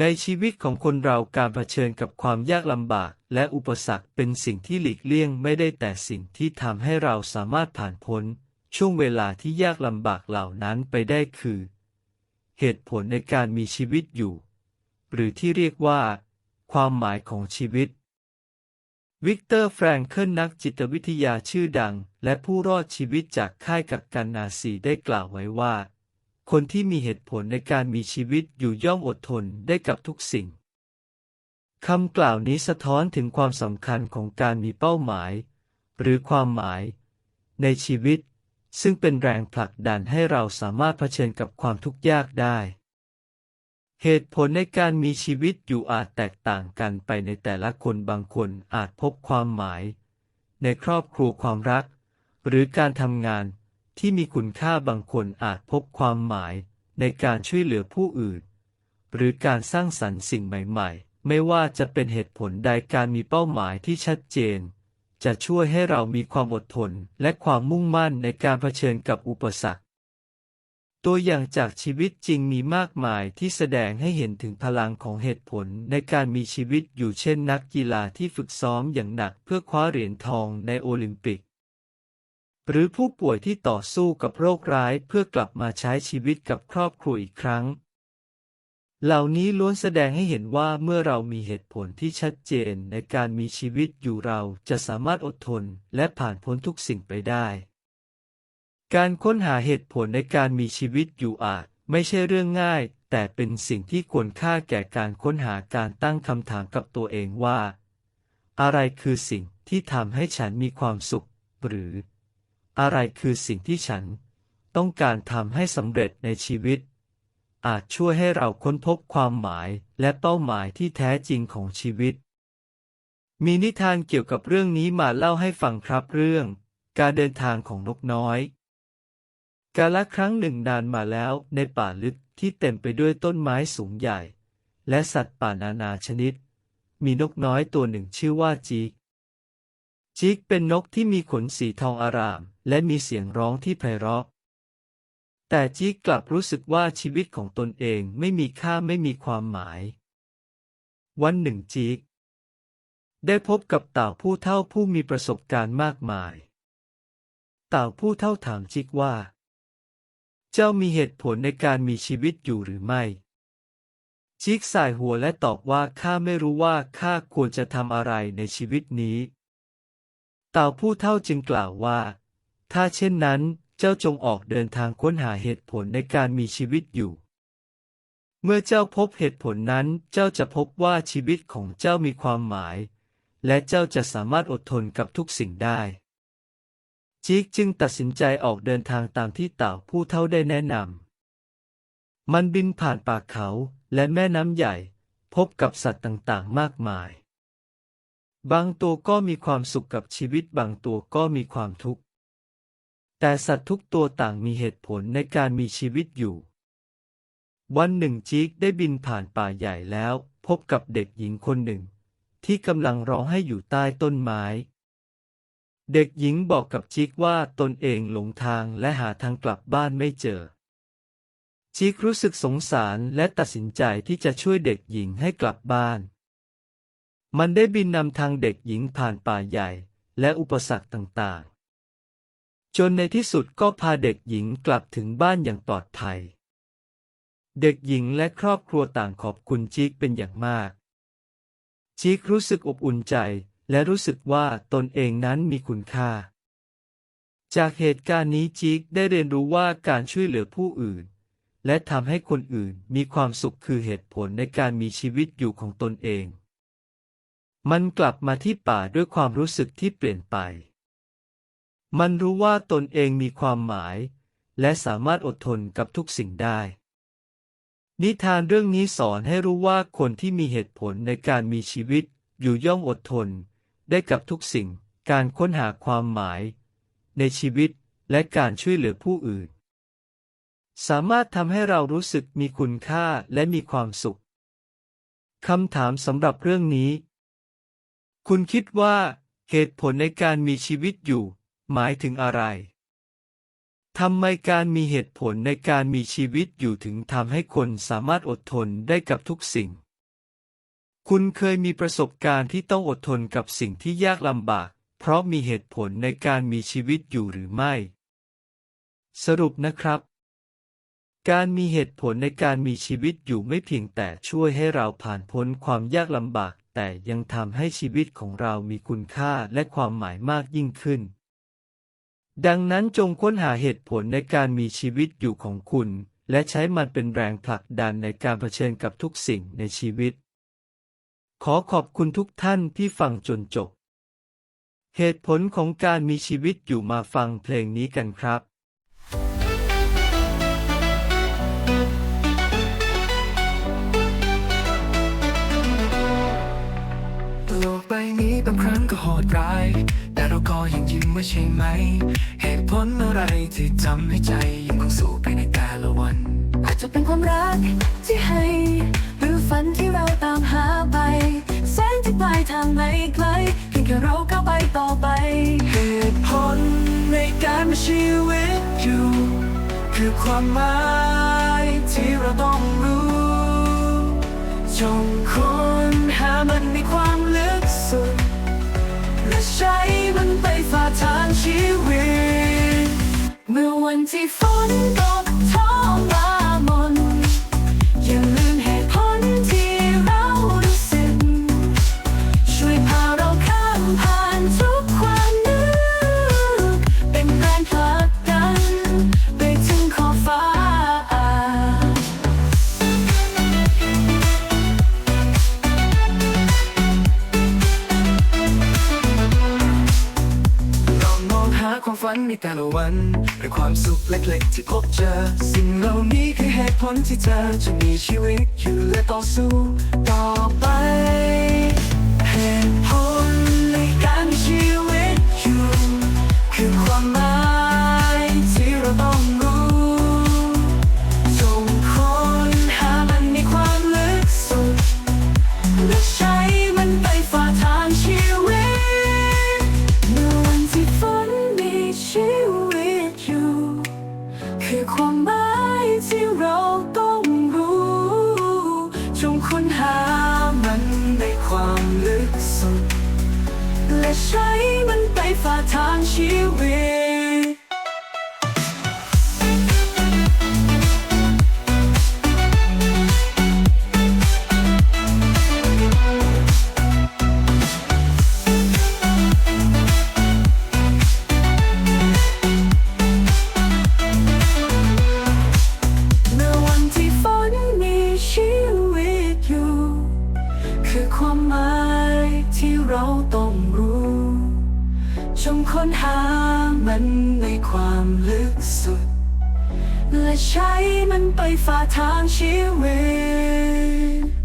ในชีวิตของคนเราการเผชิญกับความยากลำบาก และอุปสรรคเป็นสิ่งที่หลีกเลี่ยงไม่ได้แต่สิ่งที่ทำให้เราสามารถผ่านพ้น ช่วงเวลาที่ยากลำบากเหล่านั้นไปได้คือ เหตุผลในการมีชีวิตอยู่ หรือที่เรียกว่า ความหมายของชีวิต วิกเตอร์แฟรงเคิลนักจิตวิทยาชื่อดัง และผู้รอดชีวิตจากค่ายกักกันนาซีได้กล่าวไว้ว่า คนที่มีเหตุผลในการมีชีวิตอยู่ย่อมอดทนได้กับทุกสิ่งคำกล่าวนี้สะท้อนถึงความสำคัญของการมีเป้าหมาย หรือความหมาย ในชีวิต ซึ่งเป็นแรงผลักดันให้เราสามารถเผชิญกับความทุกข์ยากได้ เหตุผลในการมีชีวิตอยู่อาจแตกต่างกันไปในแต่ละคนบางคนอาจพบความหมาย ในครอบครัวความรัก หรือการทำงาน ที่มีคุณค่าบางคนอาจพบความหมายในการช่วยเหลือผู้อื่น หรือการสร้างสรรค์สิ่งใหม่ๆ ไม่ว่าจะเป็นเหตุผลใดการมีเป้าหมายที่ชัดเจน จะช่วยให้เรามีความอดทนและความมุ่งมั่นในการเผชิญกับอุปสรรค ตัวอย่างจากชีวิตจริงมีมากมายที่แสดงให้เห็นถึงพลังของเหตุผลในการมีชีวิตอยู่เช่นนักกีฬาที่ฝึกซ้อมอย่างหนักเพื่อคว้าเหรียญทองในโอลิมปิก หรือผู้ป่วยที่ต่อสู้กับโรคร้ายเพื่อกลับมาใช้ชีวิตกับครอบครัวอีกครั้ง เหล่านี้ล้วนแสดงให้เห็นว่าเมื่อเรามีเหตุผลที่ชัดเจนในการมีชีวิตอยู่เราจะสามารถอดทนและผ่านพ้นทุกสิ่งไปได้ การค้นหาเหตุผลในการมีชีวิตอยู่อาจไม่ใช่เรื่องง่าย แต่เป็นสิ่งที่ควรค่าแก่การค้นหาการตั้งคำถามกับตัวเองว่า อะไรคือสิ่งที่ทำให้ฉันมีความสุข หรือ อะไรคือสิ่งที่ฉัน ต้องการทำให้สำเร็จในชีวิต อาจช่วยให้เราค้นพบความหมายและเป้าหมายที่แท้จริงของชีวิต มีนิทานเกี่ยวกับเรื่องนี้มาเล่าให้ฟังครับเรื่อง การเดินทางของนกน้อย กาลครั้งหนึ่งนานมาแล้วในป่าลึกที่เต็มไปด้วยต้นไม้สูงใหญ่ และสัตว์ป่านานาชนิด มีนกน้อยตัวหนึ่งชื่อว่าจีกจีกเป็นนกที่มีขนสีทองอาราม และมีเสียงร้องที่ไพเราะ แต่จีกกลับรู้สึกว่าชีวิตของตนเองไม่มีค่าไม่มีความหมาย วันหนึ่งจีก ได้พบกับเต่าผู้เท่าผู้มีประสบการณ์มากมาย เต่าผู้เท่าถามจิกว่า เจ้ามีเหตุผลในการมีชีวิตอยู่หรือไม่จิกสายหัวและตอบว่าข้าไม่รู้ว่าข้าควรจะทำอะไรในชีวิตนี้ เต่าผู้เท่าจึงกล่าวว่า ถ้าเช่นนั้น เจ้าจงออกเดินทางค้นหาเหตุผลในการมีชีวิตอยู่ เมื่อเจ้าพบเหตุผลนั้น เจ้าจะพบว่าชีวิตของเจ้ามีความหมาย และเจ้าจะสามารถอดทนกับทุกสิ่งได้ จิกจึงตัดสินใจออกเดินทางตามที่เต่าผู้เท่าได้แนะนำ มันบินผ่านป่าเขาและแม่น้ำใหญ่ พบกับสัตว์ต่างๆ มากมาย บางตัวก็มีความสุขกับชีวิตบางตัวก็มีความทุกข์ แต่สัตว์ทุกตัวต่างมีเหตุผลในการมีชีวิตอยู่ วันหนึ่งจิกได้บินผ่านป่าใหญ่แล้ว พบกับเด็กหญิงคนหนึ่ง ที่กำลังร้องให้อยู่ใต้ต้นไม้ เด็กหญิงบอกกับจิกว่าตนเองหลงทางและหาทางกลับบ้านไม่เจอจิกรู้สึกสงสารและตัดสินใจที่จะช่วยเด็กหญิงให้กลับบ้าน มันได้บินนำทางเด็กหญิงผ่านป่าใหญ่และอุปสรรคต่างๆ จนในที่สุดก็พาเด็กหญิงกลับถึงบ้านอย่างปลอดภัย เด็กหญิงและครอบครัวต่างขอบคุณจิกเป็นอย่างมาก จิกรู้สึกอบอุ่นใจและรู้สึกว่าตนเองนั้นมีคุณค่า จากเหตุการณ์นี้จิกได้เรียนรู้ว่าการช่วยเหลือผู้อื่น และทำให้คนอื่นมีความสุขคือเหตุผลในการมีชีวิตอยู่ของตนเอง มันกลับมาที่ป่าด้วยความรู้สึกที่เปลี่ยนไป มันรู้ว่าตนเองมีความหมาย และสามารถอดทนกับทุกสิ่งได้ นิทานเรื่องนี้สอนให้รู้ว่าคนที่มีเหตุผลในการมีชีวิต อยู่ย่อมอดทน ได้กับทุกสิ่ง การค้นหาความหมาย ในชีวิตและการช่วยเหลือผู้อื่น สามารถทำให้เรารู้สึกมีคุณค่าและมีความสุขคำถามสำหรับเรื่องนี้ คุณคิดว่าเหตุผลในการมีชีวิตอยู่ หมายถึงอะไรทำไมการมีเหตุผลในการมีชีวิตอยู่ถึงทำให้คนสามารถอดทนได้กับทุกสิ่ง คุณเคยมีประสบการณ์ที่ต้องอดทนกับสิ่งที่ยากลำบาก เพราะมีเหตุผลในการมีชีวิตอยู่หรือไม่ สรุปนะครับ การมีเหตุผลในการมีชีวิตอยู่ไม่เพียงแต่ช่วยให้เราผ่านพ้นความยากลำบาก แต่ยังทำให้ชีวิตของเรามีคุณค่าและความหมายมากยิ่งขึ้น ดังนั้นจงค้นหาเหตุผลในการมีชีวิตอยู่ของคุณ และใช้มันเป็นแรงผลักดันในการเผชิญกับทุกสิ่งในชีวิต ขอขอบคุณทุกท่านที่ฟังจนจบ เหตุผลของการมีชีวิตอยู่มาฟังเพลงนี้กันครับ ใช่ไหม เหตุผลอะไรที่ทำให้ใจยังคงสู้ไปในแต่ละวัน อาจจะเป็นความรักที่ให้ หรือฝันที่เราตามหาไป แสงที่ปลายทางไม่ไกลเพียงแค่เราก้าวไปต่อไป เหตุผลในการมีชีวิตอยู่ คือความหมายที่เราต้องรู้จง มฝันในแต่ละวันหรือความสุขเล็กๆ ที่พบเจอ สิ่งเหล่านี้คือเหตุผลที่เธอจะมีชีวิตอยู่และต่อสู้ต่อ สุดและใช้มันไปฝ่าทางชีวิต เราต้องรู้ชมค้นหามันในความลึกสุด และใช้มันไปฝ่าทางชีวิต